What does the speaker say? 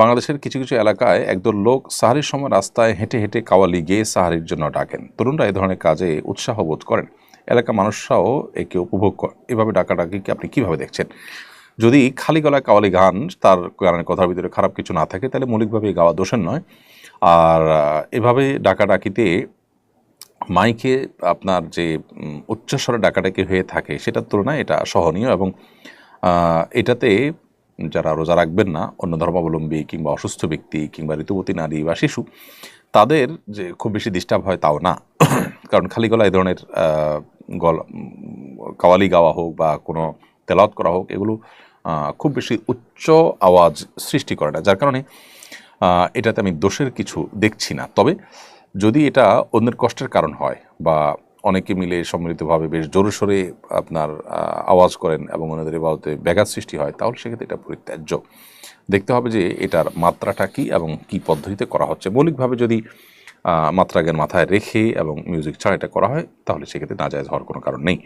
বাংলাদেশের কিছু কিছু এলাকায় একদল লোক সাহারির সময় রাস্তায় হেঁটে হেঁটে কাওয়ালি গিয়ে সাহারির জন্য ডাকেন। তরুণরা এ ধরনের কাজে উৎসাহ বোধ করেন। এলাকা মানুষরাও একে উপভোগ করেন এভাবে ডাকাডাকিকে আপনি কীভাবে দেখছেন? যদি খালি গলায় কাওয়ালি গান, তার গানের কথার ভিতরে খারাপ কিছু না থাকে, তাহলে মৌলিকভাবে গাওয়া দোষের নয়। আর এভাবে ডাকাডাকিতে মাইকে আপনার যে উচ্চস্বরে ডাকাডাকি হয়ে থাকে, সেটার তুলনায় এটা সহনীয় এবং এটাতে যারা রোজা রাখবেন না, অন্য ধর্মাবলম্বী কিংবা অসুস্থ ব্যক্তি কিংবা ঋতুবতী নারী বা শিশু, তাদের যে খুব বেশি ডিস্টার্ব হয় তাও না। কারণ খালি গলা এই ধরনের গল, কাওয়ালি গাওয়া হোক বা কোনো তেলাওয়াত করা হোক, এগুলো খুব বেশি উচ্চ আওয়াজ সৃষ্টি করে না। যার কারণে এটাতে আমি দোষের কিছু দেখছি না। তবে যদি এটা অন্যের কষ্টের কারণ হয় বা অনেকে মিলে সম্মিলিতভাবে বেশ জোরে সোরে আপনার আওয়াজ করেন এবং ওনাদের ইবাদতে ব্যাঘাত সৃষ্টি হয়, তাহলে সেক্ষেত্রে এটা পরিত্যাজ্য। দেখতে হবে যে এটার মাত্রাটা কি এবং কি পদ্ধতিতে করা হচ্ছে। মৌলিকভাবে যদি মাত্রাগের মাথায় রেখে এবং মিউজিক ছাড়া এটা করা হয়, তাহলে সেক্ষেত্রে নাজায়জ হওয়ার কোনো কারণ নেই।